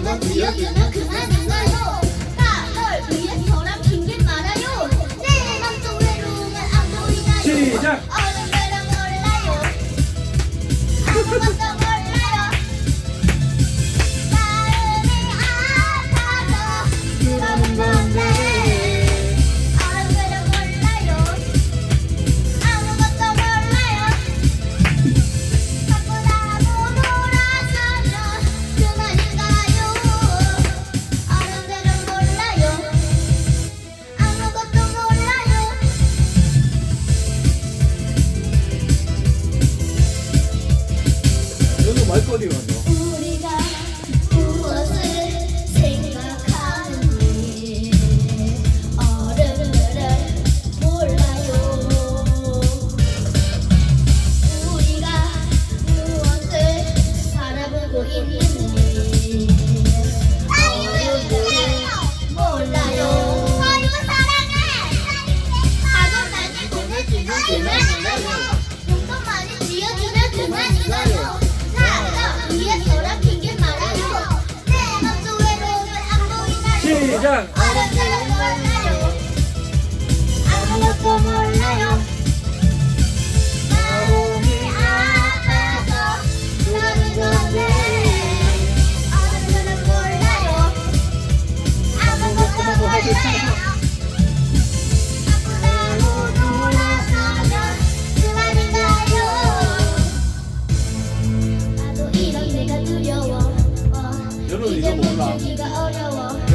뭔가 들려주면 그만 나요. 나널 위해 저랑 핑계 말아요. 내 맘도 외로움은 안 보이나요? るように。一个欧洲哦。